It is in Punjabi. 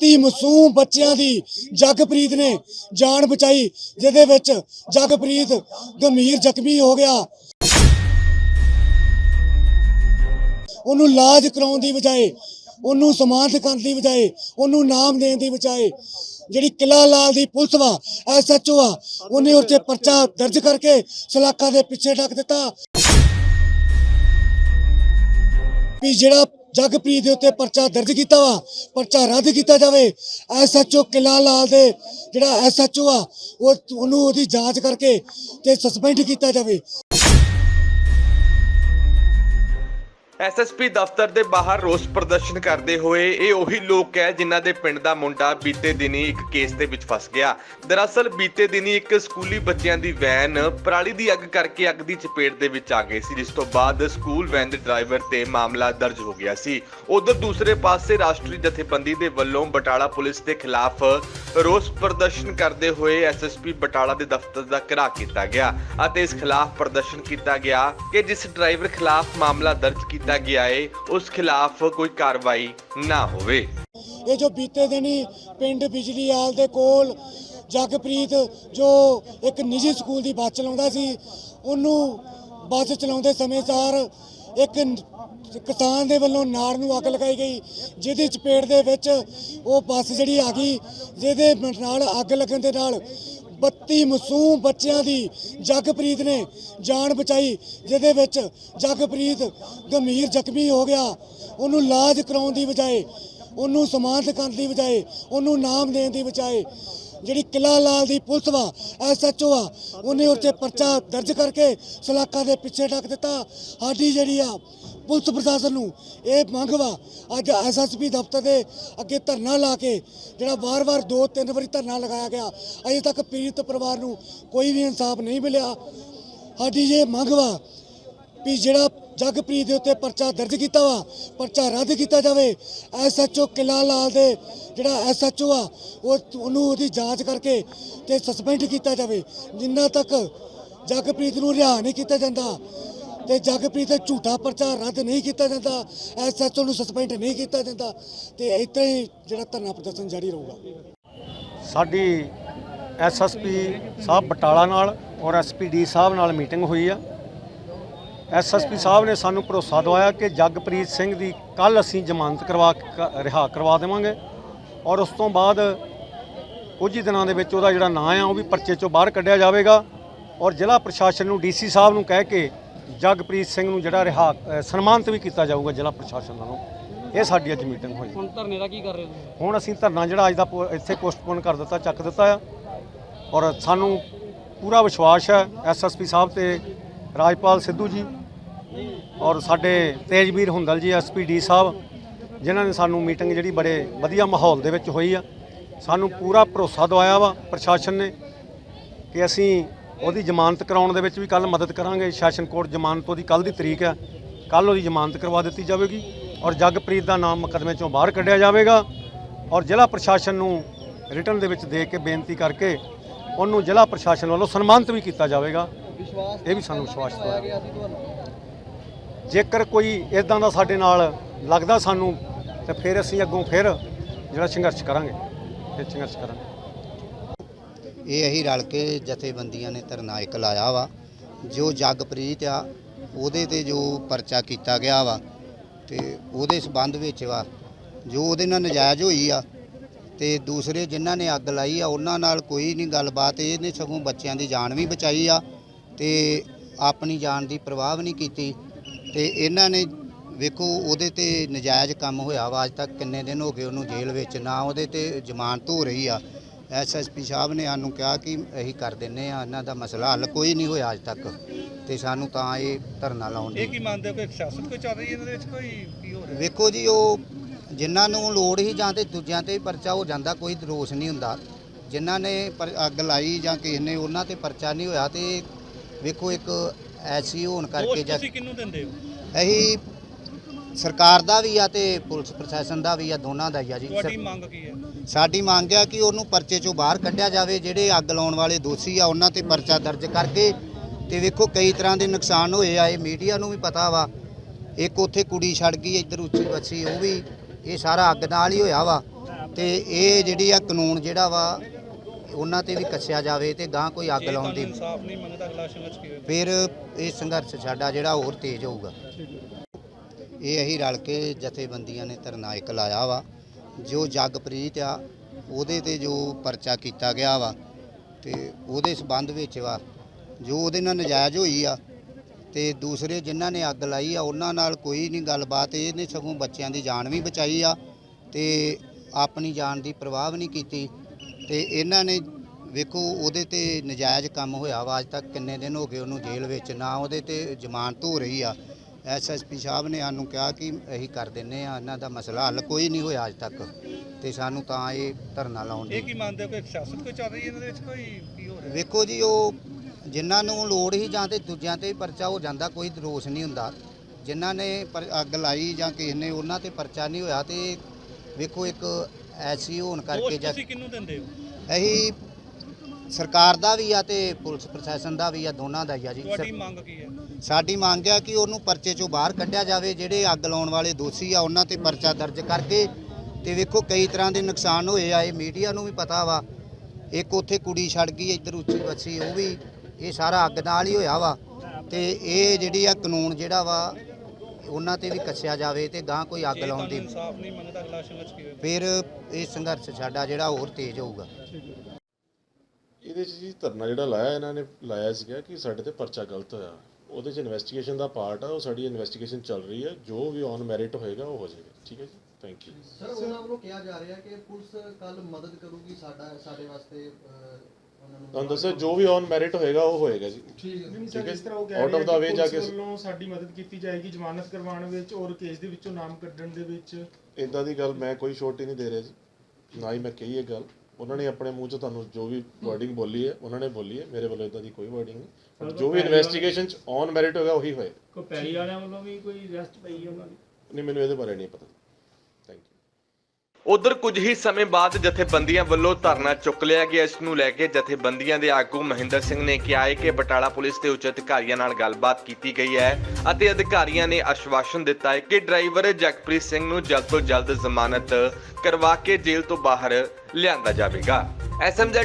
32 ਮਾਸੂਮ ਬੱਚਿਆਂ ਦੀ ਜਗਪ੍ਰੀਤ ਨੇ ਜਾਨ ਬਚਾਈ, ਜਿਹਦੇ ਵਿੱਚ ਜਗਪ੍ਰੀਤ ਗੰਭੀਰ ਜ਼ਖਮੀ ਹੋ ਗਿਆ। ਉਹਨੂੰ ਇਲਾਜ ਕਰਾਉਣ ਦੀ ਬਜਾਏ, ਉਹਨੂੰ ਸਮਾਨਤ ਕਰਨ ਦੀ ਬਜਾਏ, ਉਹਨੂੰ ਨਾਮ ਦੇਣ ਦੀ ਬਜਾਏ, ਜਿਹੜੀ ਕਿਲਾ ਲਾਲ ਦੀ ਪੁਲਿਸ ਵਾ ਐਸਐਚਓ ਆ, ਉਹਨੇ ਉੱਤੇ ਪਰਚਾ ਦਰਜ ਕਰਕੇ ਸਲਾਖਾ ਦੇ ਪਿੱਛੇ ਢੱਕ ਦਿੱਤਾ। ਵੀ ਜਿਹੜਾ ਜਗਪ੍ਰੀਤ ਦੇ ਉੱਤੇ ਪਰਚਾ ਦਰਜ ਕੀਤਾ ਵਾ, ਪਰਚਾ ਰੱਦ ਕੀਤਾ ਜਾਵੇ। ਐਸਐਚਓ ਕਿਲਾ ਲਾਲ ਦੇ ਜਿਹੜਾ ਐਸਐਚਓ ਆ, ਉਹ ਉਹਨੂੰ ਉਹਦੀ ਜਾਂਚ ਕਰਕੇ ਤੇ ਸਸਪੈਂਡ ਕੀਤਾ ਜਾਵੇ। ਐਸਐਸਪੀ ਦਫ਼ਤਰ ਦੇ ਬਾਹਰ ਰੋਸ ਪ੍ਰਦਰਸ਼ਨ ਕਰਦੇ ਹੋਏ ਇਹ ਉਹੀ ਲੋਕ ਹੈ ਜਿਨ੍ਹਾਂ ਦੇ ਪਿੰਡ ਦਾ ਮੁੰਡਾ ਬੀਤੇ ਦਿਨੀ ਇੱਕ ਕੇਸ ਦੇ ਵਿੱਚ ਫਸ ਗਿਆ। ਦਰਅਸਲ ਬੀਤੇ ਦਿਨੀ ਇੱਕ ਸਕੂਲੀ ਬੱਚਿਆਂ ਦੀ ਵੈਨ ਪਰਾਲੀ ਦੀ ਅੱਗ ਕਰਕੇ ਅੱਗ ਦੀ ਚਪੇਟ ਦੇ ਵਿੱਚ ਆ ਗਈ ਸੀ, ਜਿਸ ਤੋਂ ਬਾਅਦ ਸਕੂਲ ਵੈਨ ਦੇ ਡਰਾਈਵਰ ਤੇ ਮਾਮਲਾ ਦਰਜ ਹੋ ਗਿਆ ਸੀ। ਉਧਰ ਦੂਸਰੇ ਪਾਸੇ ਰਾਸ਼ਟਰੀ ਜਥੇਬੰਦੀ ਦੇ ਵੱਲੋਂ ਬਟਾਲਾ ਪੁਲਿਸ ਦੇ ਖਿਲਾਫ ਰੋਸ ਪ੍ਰਦਰਸ਼ਨ ਕਰਦੇ ਹੋਏ ਐਸਐਸਪੀ ਬਟਾਲਾ ਦੇ ਦਫ਼ਤਰ ਦਾ ਘਿਰਾ ਕੀਤਾ ਗਿਆ ਅਤੇ ਇਸ ਖਿਲਾਫ ਪ੍ਰਦਰਸ਼ਨ ਕੀਤਾ ਗਿਆ ਕਿ ਜਿਸ ਡਰਾਈਵਰ ਖਿਲਾਫ ਮਾਮਲਾ ਦਰਜ ਕੀਤਾ ਗਿਆ ਹੈ ਉਸ ਖਿਲਾਫ ਕੋਈ ਕਾਰਵਾਈ ਨਾ ਹੋਵੇ। ਇਹ ਜੋ ਬੀਤੇ ਦਿਨੀ ਪਿੰਡ ਬਿਜਲੀਆਲ ਦੇ ਕੋਲ ਜਗਪ੍ਰੀਤ, ਜੋ ਇੱਕ ਨਿੱਜੀ ਸਕੂਲ ਦੀ ਬੱਸ ਚਲਾਉਂਦਾ ਸੀ, ਉਹਨੂੰ ਬੱਸ ਚਲਾਉਂਦੇ ਸਮੇਂ ਸਾਰ ਇੱਕ ਕਿਸਾਨ ਦੇ ਵੱਲੋਂ ਨਾੜ ਨੂੰ ਅੱਗ ਲਗਾਈ ਗਈ, ਜਿਹਦੀ ਚਪੇਟ ਦੇ ਵਿੱਚ ਉਹ ਬੱਸ ਜਿਹੜੀ ਆ ਗਈ, ਜਿਹਦੇ ਨਾਲ ਅੱਗ ਲੱਗਣ ਦੇ ਨਾਲ 32 ਮਾਸੂਮ ਬੱਚਿਆਂ ਦੀ ਜਗਪ੍ਰੀਤ ਨੇ ਜਾਨ ਬਚਾਈ, ਜਿਹਦੇ ਵਿੱਚ ਜਗਪ੍ਰੀਤ ਗੰਭੀਰ ਜ਼ਖਮੀ ਹੋ ਗਿਆ। ਉਹਨੂੰ ਇਲਾਜ ਕਰਾਉਣ ਦੀ ਬਜਾਏ, ਉਹਨੂੰ ਸਮਾਨਤ ਕਰਨ ਦੀ ਬਜਾਏ, ਉਹਨੂੰ ਨਾਮ ਦੇਣ ਦੀ ਬਜਾਏ ਜਿਹੜੀ ਕਿਲਾ ਲਾਲ ਦੀ ਪੁਲਿਸ ਵਾ ਐਸਐਚਓ ਆ ਉਹਨੇ ਉੱਤੇ ਪਰਚਾ ਦਰਜ ਕਰਕੇ ਸਲਾਖਾ ਦੇ ਪਿੱਛੇ ਢੱਕ ਦਿੱਤਾ। ਸਾਡੀ ਜਿਹੜੀ ਆ ਪੁਲਿਸ ਪ੍ਰਸ਼ਾਸਨ ਨੂੰ ਇਹ ਮੰਗ ਵਾ ਅੱਜ ਐਸਐਸਪੀ ਦਫ਼ਤਰ ਦੇ ਅੱਗੇ ਧਰਨਾ ਲਾ ਕੇ ਜਿਹੜਾ ਵਾਰ-ਵਾਰ ਦੋ ਤਿੰਨ ਵਾਰੀ ਧਰਨਾ ਲਗਾਇਆ ਗਿਆ ਅਜੇ ਤੱਕ ਪੀੜਤ ਪਰਿਵਾਰ ਨੂੰ ਕੋਈ ਵੀ ਇਨਸਾਫ ਨਹੀਂ ਮਿਲਿਆ। ਸਾਡੀ ਇਹ ਮੰਗ ਵਾ ਵੀ ਜਿਹੜਾ ਜਗਪ੍ਰੀਤ ਦੇ ਉੱਤੇ ਪਰਚਾ ਦਰਜ ਕੀਤਾ ਵਾ, ਪਰਚਾ ਰੱਦ ਕੀਤਾ ਜਾਵੇ। ਐਸਐਚਓ ਕਿਲਾ ਲਾਲ ਦੇ ਜਿਹੜਾ ਐਸਐਚਓ ਆ, ਉਹ ਉਹਨੂੰ ਉਹਦੀ ਜਾਂਚ ਕਰਕੇ ਤੇ ਸਸਪੈਂਡ ਕੀਤਾ ਜਾਵੇ। ਜਿੰਨਾ ਤੱਕ ਜਗਪ੍ਰੀਤ ਨੂੰ ਰਿਹਾ ਨਹੀਂ ਕੀਤਾ ਜਾਂਦਾ ਤੇ ਜਗਪ੍ਰੀਤ ਦਾ ਝੂਠਾ ਪਰਚਾ ਰੱਦ ਨਹੀਂ ਕੀਤਾ ਜਾਂਦਾ ਐਸਐਚਓ ਨੂੰ ਸਸਪੈਂਡ ਨਹੀਂ ਕੀਤਾ ਜਾਂਦਾ ਤੇ ਇੱਥੇ ਹੀ ਜਿਹੜਾ ਧਰਨਾ ਪ੍ਰਦਰਸ਼ਨ ਜਾਰੀ ਰਹੂਗਾ। ਸਾਡੀ ਐਸਐਸਪੀ ਸਾਹਿਬ ਬਟਾਲਾ ਨਾਲ ਔਰ ਐਸਪੀਡੀ ਸਾਹਿਬ ਨਾਲ ਮੀਟਿੰਗ ਹੋਈ ਆ। ਐਸਐਸਪੀ ਸਾਹਿਬ ਨੇ ਸਾਨੂੰ ਭਰੋਸਾ ਦਵਾਇਆ ਕਿ ਜਗਪ੍ਰੀਤ ਸਿੰਘ ਦੀ ਕੱਲ ਅਸੀਂ ਜ਼ਮਾਨਤ ਕਰਵਾ ਕ- ਰਿਹਾ ਕਰਵਾ ਦੇਵਾਂਗੇ ਔਰ ਉਸ ਤੋਂ ਬਾਅਦ ਕੁਝ ਹੀ ਦਿਨਾਂ ਦੇ ਵਿੱਚ ਉਹਦਾ ਜਿਹੜਾ ਨਾਂ ਆ ਉਹ ਵੀ ਪਰਚੇ ਚੋਂ ਬਾਹਰ ਕੱਢਿਆ ਜਾਵੇਗਾ ਔਰ ਜ਼ਿਲ੍ਹਾ ਪ੍ਰਸ਼ਾਸਨ ਨੂੰ ਡੀਸੀ ਸਾਹਿਬ ਨੂੰ ਕਹਿ ਕੇ ਜਗਪ੍ਰੀਤ ਸਿੰਘ ਨੂੰ ਜਿਹੜਾ ਰਿਹਾ ਸਨਮਾਨਿਤ ਵੀ ਕੀਤਾ ਜਾਊਗਾ ਜ਼ਿਲ੍ਹਾ ਪ੍ਰਸ਼ਾਸਨ ਵੱਲੋਂ। ਇਹ ਸਾਡੀ ਅੱਜ ਮੀਟਿੰਗ ਹੋਈ। ਹੁਣ ਧਰਨੇ ਦਾ ਕੀ ਕਰ ਰਹੇ ਹੋ ਹੁਣ ਅਸੀਂ ਧਰਨਾ ਜਿਹੜਾ ਅੱਜ ਦਾ ਇੱਥੇ ਪੋਸਟਪੋਨ ਕਰ ਦਿੱਤਾ ਚੱਕ ਦਿੱਤਾ ਆ ਔਰ ਸਾਨੂੰ ਪੂਰਾ ਵਿਸ਼ਵਾਸ ਹੈ ਐਸਐਸਪੀ ਸਾਹਿਬ ਤੇ ਰਾਜਪਾਲ ਸਿੱਧੂ ਜੀ ਔਰ ਸਾਡੇ ਤੇਜਵੀਰ ਹੁੰਦਲ ਜੀ ਐਸਪੀਡੀ ਸਾਹਿਬ, ਜਿਨ੍ਹਾਂ ਨੇ ਸਾਨੂੰ ਮੀਟਿੰਗ ਜਿਹੜੀ ਬੜੇ ਵਧੀਆ ਮਾਹੌਲ ਦੇ ਵਿੱਚ ਹੋਈ ਆ। ਸਾਨੂੰ ਪੂਰਾ ਭਰੋਸਾ ਦਵਾਇਆ ਵਾ ਪ੍ਰਸ਼ਾਸਨ ਨੇ ਕਿ ਅਸੀਂ ਉਹਦੀ ਜ਼ਮਾਨਤ ਕਰਾਉਣ ਦੇ ਵਿੱਚ ਵੀ ਕੱਲ ਮਦਦ ਕਰਾਂਗੇ। ਸੈਸ਼ਨ ਕੋਰਟ ਜ਼ਮਾਨਤ ਉਹਦੀ ਕੱਲ ਦੀ ਤਰੀਕ ਹੈ ਕੱਲ ਉਹਦੀ ਜ਼ਮਾਨਤ ਕਰਵਾ ਦਿੱਤੀ ਜਾਵੇਗੀ ਔਰ ਜਗਪ੍ਰੀਤ ਦਾ ਨਾਮ ਮੁਕੱਦਮੇ ਚੋਂ ਬਾਹਰ ਕੱਢਿਆ ਜਾਵੇਗਾ ਔਰ ਜ਼ਿਲ੍ਹਾ ਪ੍ਰਸ਼ਾਸਨ ਨੂੰ ਰਿਟਰਨ ਦੇ ਵਿੱਚ ਦੇ ਕੇ ਬੇਨਤੀ ਕਰਕੇ ਉਹਨੂੰ ਜ਼ਿਲ੍ਹਾ ਪ੍ਰਸ਼ਾਸਨ ਵੱਲੋਂ ਸਨਮਾਨਿਤ ਵੀ ਕੀਤਾ ਜਾਵੇਗਾ। ਇਹ ਵੀ ਸਾਨੂੰ ਵਿਸ਼ਵਾਸ ਪਾਇਆ ਦਵਾਇਆ ਜੇਕਰ ਕੋਈ ਇਦਾਂ ਦਾ ਸਾਡੇ ਨਾਲ ਲੱਗਦਾ ਸਾਨੂੰ, ਤੇ ਫਿਰ ਅਸੀਂ ਅੱਗੋਂ ਫਿਰ ਜਿਹੜਾ ਸੰਘਰਸ਼ ਕਰਾਂਗੇ ਇਹ ਸੰਘਰਸ਼ ਕਰਾਂਗੇ। ਇਹ ਅਸੀਂ ਰਲ ਕੇ ਜਥੇਬੰਦੀਆਂ ਨੇ ਧਰਨਾ ਇੱਕ ਲਾਇਆ ਵਾ, ਜੋ ਜਗਪ੍ਰੀਤ ਆ, ਉਹਦੇ ਤੇ ਜੋ ਪਰਚਾ ਕੀਤਾ ਗਿਆ ਵਾ, ਤੇ ਉਹਦੇ ਸਬੰਧ ਵਿੱਚ ਵਾ, ਜੋ ਉਹਦੇ ਨਾਲ ਨਜਾਇਜ਼ ਹੋਈ ਆ, ਤੇ ਦੂਸਰੇ ਜਿਨ੍ਹਾਂ ਨੇ ਅੱਗ ਲਾਈ ਆ, ਉਹਨਾਂ ਨਾਲ ਕੋਈ ਨਹੀਂ ਗੱਲਬਾਤ, ਇਹਨੇ ਸਗੋਂ ਬੱਚਿਆਂ ਦੀ ਜਾਨ ਵੀ ਬਚਾਈ ਆ, ਤੇ ਆਪਣੀ ਜਾਨ ਦੀ ਪਰਵਾਹ ਵੀ ਨਹੀਂ ਕੀਤੀ। ਤੇ ਇਹਨਾਂ ਨੇ ਵੇਖੋ ਉਹਦੇ ਤੇ ਨਜਾਇਜ਼ ਕੰਮ ਹੋਇਆ ਵਾ ਅੱਜ ਤੱਕ ਕਿੰਨੇ ਦਿਨ ਹੋ ਗਏ ਉਹਨੂੰ ਜੇਲ੍ਹ ਵਿੱਚ ਨਾ ਉਹਦੇ ਤੇ ਜ਼ਮਾਨਤ ਹੋ ਰਹੀ ਆ। ਐਸਐਸਪੀ ਸਾਹਿਬ ਨੇ ਸਾਨੂੰ ਕਿਹਾ ਕਿ ਅਸੀਂ ਕਰ ਦਿੰਨੇ ਆ ਇਹਨਾਂ ਦਾ ਮਸਲਾ ਹੱਲ ਕੋਈ ਨਹੀਂ ਹੋਇਆ ਅੱਜ ਤੱਕ। ਤੇ ਸਾਨੂੰ ਤਾਂ ਇਹ ਧਰਨਾ ਲਾਉਣ ਇਹ ਦੀ ਕੀ ਮੰਨਦੇ ਹੋ ਕਿ ਸਿਆਸਤ ਕੋਈ ਚੱਲ ਰਹੀ ਹੈ ਇਹਨਾਂ ਦੇ ਵਿੱਚ ਕੋਈ ਕੀ ਹੋ ਰਿਹਾ? ਵੇਖੋ ਜੀ ਉਹ ਜਿਨ੍ਹਾਂ ਨੂੰ ਲੋੜ ਹੀ ਜਾਂ ਤੇ ਦੂਜਿਆਂ ਤੇ ਪਰਚਾ ਹੋ ਜਾਂਦਾ ਕੋਈ ਰੋਸ ਨਹੀਂ ਹੁੰਦਾ। ਜਿਨ੍ਹਾਂ ਨੇ ਅੱਗ ਲਾਈ ਜਾਂ ਕਿਸੇ ਨੇ ਉਹਨਾਂ ਤੇ ਪਰਚਾ ਨਹੀਂ ਹੋਇਆ ਤੇ ਵੇਖੋ ਇੱਕ ਐਸੀ ਹੋਣ ਕਰਕੇ ਦੋਸ਼ ਜਾਂ ਤੁਸੀਂ ਕਿਹਨੂੰ ਦਿੰਦੇ ਹੋ? ਅਸੀਂ ਸਰਕਾਰ ਦਾ ਵੀ ਆ ਤੇ ਪੁਲਿਸ ਪ੍ਰਸ਼ਾਸਨ ਦਾ ਵੀ ਆ ਦੋਨਾਂ ਦਾ ਹੀ ਆ ਜੀ। ਤੁਹਾਡੀ ਮੰਗ ਕੀ ਹੈ? ਸਾਡੀ ਮੰਗ ਆ ਕਿ ਉਹਨੂੰ ਪਰਚੇ ਚੋਂ ਬਾਹਰ ਕੱਢਿਆ ਜਾਵੇ ਜਿਹੜੇ ਅੱਗ ਲਾਉਣ ਵਾਲੇ ਦੋਸ਼ੀ ਆ ਉਹਨਾਂ ਤੇ ਪਰਚਾ ਦਰਜ ਕਰਕੇ ਤੇ ਵੇਖੋ ਕਈ ਤਰ੍ਹਾਂ ਦੇ ਨੁਕਸਾਨ ਹੋਏ ਆ ਇਹ ਮੀਡੀਆ ਨੂੰ ਵੀ ਪਤਾ ਵਾ। ਇੱਕ ਉੱਥੇ ਕੁੜੀ ਛੜ ਗਈ ਇੱਧਰ ਉੱਚੀ ਬੱਚੀ ਉਹ ਵੀ ਇਹ ਸਾਰਾ ਅੱਗ ਨਾਲ ਹੀ ਹੋਇਆ ਵਾ। ਤੇ ਇਹ ਜਿਹੜੀ ਆ ਕਾਨੂੰਨ ਜਿਹੜਾ ਵਾ ਉਹਨਾਂ ਤੇ ਵੀ ਕੱਸਿਆ ਜਾਵੇ ਤੇ ਗਾਂ ਕੋਈ ਅੱਗ ਲਾਉਣ ਦੀ ਇਨਸਾਫ ਨਹੀਂ ਮੰਗਦਾ ਅਗਲਾ ਸੰਘਰਸ਼ ਕੀ ਹੋਏਗਾ ਫਿਰ ਇਹ ਸੰਘਰਸ਼ ਸਾਡਾ ਜਿਹੜਾ ਹੋਰ ਤੇਜ਼ ਹੋਊਗਾ। ਇਹ ਅਸੀਂ ਰਲ ਕੇ ਜਥੇਬੰਦੀਆਂ ਨੇ ਧਰਨਾ ਇੱਕ ਲਾਇਆ ਵਾ ਜੋ ਜਗਪ੍ਰੀਤ ਆ ਉਹਦੇ ਤੇ ਜੋ ਪਰਚਾ ਕੀਤਾ ਗਿਆ ਵਾ ਤੇ ਉਹਦੇ ਸਬੰਧ ਵਿੱਚ ਵਾ ਜੋ ਉਹਦੇ ਨਾਲ ਨਜਾਇਜ਼ ਹੋਈ ਆ ਤੇ ਦੂਸਰੇ ਜਿਨ੍ਹਾਂ ਨੇ ਅੱਗ ਲਾਈ ਆ ਉਹਨਾਂ ਨਾਲ ਕੋਈ ਨਹੀਂ ਗੱਲਬਾਤ ਇਹਨੇ ਸਗੋਂ ਬੱਚਿਆਂ ਦੀ ਜਾਨ ਵੀ ਬਚਾਈ ਆ ਤੇ ਆਪਣੀ ਜਾਨ ਦੀ ਪਰਵਾਹ ਵੀ ਨਹੀਂ ਕੀਤੀ। ਤੇ ਇਹਨਾਂ ਨੇ ਵੇਖੋ ਉਹਦੇ ਤੇ ਨਜਾਇਜ਼ ਕੰਮ ਹੋਇਆ ਵਾ ਅੱਜ ਤੱਕ ਕਿੰਨੇ ਦਿਨ ਹੋ ਗਏ ਉਹਨੂੰ ਜੇਲ੍ਹ ਵਿੱਚ ਨਾ ਉਹਦੇ ਤੇ ਜ਼ਮਾਨਤ ਹੋ ਰਹੀ ਆ। ਐਸਐਸਪੀ ਸਾਹਿਬ ਨੇ ਸਾਨੂੰ ਕਿਹਾ ਕਿ ਅਸੀਂ ਕਰ ਦਿੰਨੇ ਆ ਇਹਨਾਂ ਦਾ ਮਸਲਾ ਹੱਲ ਕੋਈ ਨਹੀਂ ਹੋਇਆ ਅੱਜ ਤੱਕ। ਤੇ ਸਾਨੂੰ ਤਾਂ ਇਹ ਧਰਨਾ ਲਾਉਣ ਇਹ ਦੀ ਕੀ ਮੰਨਦੇ ਹੋ ਕੋਈ ਸਿਆਸਤ ਕੋਈ ਚੱਲ ਰਹੀ ਹੈ ਇਹਨਾਂ ਦੇ ਵਿੱਚ ਕੋਈ ਕੀ ਹੋ ਰਿਹਾ? ਵੇਖੋ ਜੀ ਉਹ ਜਿਨ੍ਹਾਂ ਨੂੰ ਲੋੜ ਹੀ ਜਾਂ ਤੇ ਦੂਜਿਆਂ ਤੇ ਪਰਚਾ ਹੋ ਜਾਂਦਾ ਕੋਈ ਦੋਸ਼ ਨਹੀਂ ਹੁੰਦਾ। ਜਿਨ੍ਹਾਂ ਨੇ ਅੱਗ ਲਾਈ ਜਾਂ ਕਿਸੇ ਨੇ ਉਹਨਾਂ ਤੇ ਪਰਚਾ ਨਹੀਂ ਹੋਇਆ ਤੇ ਵੇਖੋ ਇੱਕ ਐਸੀ ਹੋਣ ਕਰਕੇ ਦੋਸ਼ ਜਾਂ ਤੁਸੀਂ ਕਿਹਨੂੰ ਦਿੰਦੇ ਹੋ? ਅਸੀਂ ਸਰਕਾਰ ਦਾ ਵੀ ਆ ਤੇ ਪੁਲਿਸ ਪ੍ਰਸ਼ਾਸਨ ਦਾ ਵੀ ਆ ਦੋਨਾਂ ਦਾ ਹੀ ਆ ਜੀ। ਤੁਹਾਡੀ ਮੰਗ ਕੀ ਹੈ? ਸਾਡੀ ਮੰਗ ਆ ਕਿ ਉਹਨੂੰ ਪਰਚੇ ਚੋਂ ਬਾਹਰ ਕੱਢਿਆ ਜਾਵੇ ਜਿਹੜੇ ਅੱਗ ਲਾਉਣ ਵਾਲੇ ਦੋਸ਼ੀ ਆ ਉਹਨਾਂ ਤੇ ਪਰਚਾ ਦਰਜ ਕਰਕੇ ਤੇ ਵੇਖੋ ਕਈ ਤਰ੍ਹਾਂ ਦੇ ਨੁਕਸਾਨ ਹੋਏ ਆ ਇਹ ਮੀਡੀਆ ਨੂੰ ਵੀ ਪਤਾ ਵਾ। ਇੱਕ ਉੱਥੇ ਕੁੜੀ ਛੜ ਗਈ ਇੱਧਰ ਉੱਚੀ ਬੱਚੀ ਉਹ ਵੀ ਇਹ ਸਾਰਾ ਅੱਗ ਨਾਲ ਹੀ ਹੋਇਆ ਵਾ। ਤੇ ਇਹ ਜਿਹੜੀ ਆ ਕਾਨੂੰਨ ਜਿਹੜਾ ਵਾ ਉਹਨਾਂ ਤੇ ਵੀ ਕੱਸਿਆ ਜਾਵੇ ਤੇ ਗਾਂ ਕੋਈ ਅੱਗ ਲਾਉਣ ਦੀ ਇਨਸਾਫ ਨਹੀਂ ਮੰਗਦਾ ਅਗਲਾ ਸੰਘਰਸ਼ ਕੀ ਹੋਏਗਾ ਫਿਰ ਇਹ ਸੰਘਰਸ਼ ਸਾਡਾ ਜਿਹੜਾ ਹੋਰ ਤੇਜ਼ ਹੋਊਗਾ। ਇਹਦੇ 'ਚ ਜੀ ਧਰਨਾ ਜਿਹੜਾ ਲਾਇਆ ਇਹਨਾਂ ਨੇ ਲਾਇਆ ਸੀਗਾ ਕਿ ਸਾਡੇ ਤੇ ਪਰਚਾ ਗਲਤ ਹੋਇਆ। ਉਹਦੇ 'ਚ ਇਨਵੈਸਟੀਗੇਸ਼ਨ ਦਾ ਪਾਰਟ ਆ ਉਹ ਸਾਡੀ ਇਨਵੈਸਟੀਗੇਸ਼ਨ ਚੱਲ ਰਹੀ ਹੈ ਜੋ ਵੀ ਔਨ ਮੈਰਿਟ ਹੋਏਗਾ ਉਹ ਹੋ ਜਾਏਗਾ। ਠੀਕ ਹੈ ਜੀ? ਥੈਂਕ ਯੂ ਸਰ ਉਹਨਾਂ ਵੱਲੋਂ ਕਿਹਾ ਜਾ ਰਿਹਾ ਕਿ ਪੁਲਿਸ ਕੱਲ ਮਦਦ ਕਰੂਗੀ ਸਾਡਾ ਸਾਡੇ ਵਾਸਤੇ ਤੁਹਾਨੂੰ ਦੱਸਿਆ ਜੋ ਵੀ ਔਨ ਮੈਰਿਟ ਹੋਏਗਾ ਉਹ ਹੋਏਗਾ ਜੀ। ਠੀਕ ਹੈ। ਠੀਕ ਹੈ? ਇਸ ਤਰ੍ਹਾਂ ਉਹ ਕਹਿ Out of the way ਕਿ ਜਾ ਕੇ- ਵੱਲੋਂ ਸਾਡੀ ਮਦਦ ਕੀਤੀ ਜਾਏਗੀ ਜ਼ਮਾਨਤ ਕਰਵਾਉਣ ਵਿੱਚ ਔਰ ਕੇਸ ਦੇ ਵਿੱਚੋਂ ਨਾਮ ਕੱਢਣ ਦੇ ਵਿੱਚ। ਇਦਾਂ ਦੀ ਗੱਲ ਮੈਂ ਕੋਈ ਛੋਟੀ ਨਹੀਂ ਦੇ ਰਿਹਾ ਜੀ। ਨਾ ਹੀ ਮੈਂ ਕਹੀ ਇਹ ਗੱਲ। ਉਹਨਾਂ ਨੇ ਆਪਣੇ ਮੂੰਹ 'ਚ ਤੁਹਾਨੂੰ ਜੋ ਵੀ ਵਰਡਿੰਗ ਬੋਲੀ ਹੈ ਉਹਨਾਂ ਨੇ ਬੋਲੀ ਹੈ। ਮੇਰੇ ਵੱਲੋਂ ਇਦਾਂ ਦੀ ਕੋਈ ਵਰਡਿੰਗ ਨਹੀਂ। ਜੋ ਵੀ ਇਨਵੈਸਟੀਗੇਸ਼ਨ 'ਚ ਔਨ ਮੈਰਿਟ ਹੋਏਗਾ ਉਹੀ ਹੋਏਗਾ ਕੋਈ ਪੈਲੀ ਵਾਲਿਆਂ ਵੱਲੋਂ ਵੀ ਕੋਈ ਰੈਸਟ ਪਈ ਹੈ ਉਹਨਾਂ ਦੀ ਨਹੀਂ ਮੈਨੂੰ ਇਹਦੇ ਬਾਰੇ ਨਹੀਂ ਪਤਾ। ਉਧਰ ਕੁਝ ਹੀ ਸਮੇਂ ਬਾਅਦ ਜਥੇਬੰਦੀਆਂ ਵੱਲੋਂ ਧਰਨਾ ਚੁੱਕ ਲਿਆ ਗਿਆ। ਇਸ ਨੂੰ ਲੈ ਕੇ ਜਥੇਬੰਦੀਆਂ ਦੇ ਆਗੂ ਮਹਿੰਦਰ ਸਿੰਘ ਨੇ ਕਿਹਾ ਹੈ ਕਿ ਬਟਾਲਾ ਪੁਲਿਸ ਦੇ ਉੱਚ ਅਧਿਕਾਰੀਆਂ ਨਾਲ ਗੱਲਬਾਤ ਕੀਤੀ ਗਈ ਹੈ ਅਤੇ ਅਧਿਕਾਰੀਆਂ ਨੇ ਆਸ਼ਵਾਸਨ ਦਿੱਤਾ ਹੈ ਕਿ ਡਰਾਈਵਰ ਜਗਪ੍ਰੀਤ ਸਿੰਘ ਨੂੰ ਜਲਦ ਤੋਂ ਜਲਦ ਜ਼ਮਾਨਤ ਕਰਵਾ ਕੇ ਜੇਲ੍ਹ ਤੋਂ ਬਾਹਰ ਲਿਆਂਦਾ ਜਾਵੇਗਾ। ਐਸਐਮਜ਼ੈਡ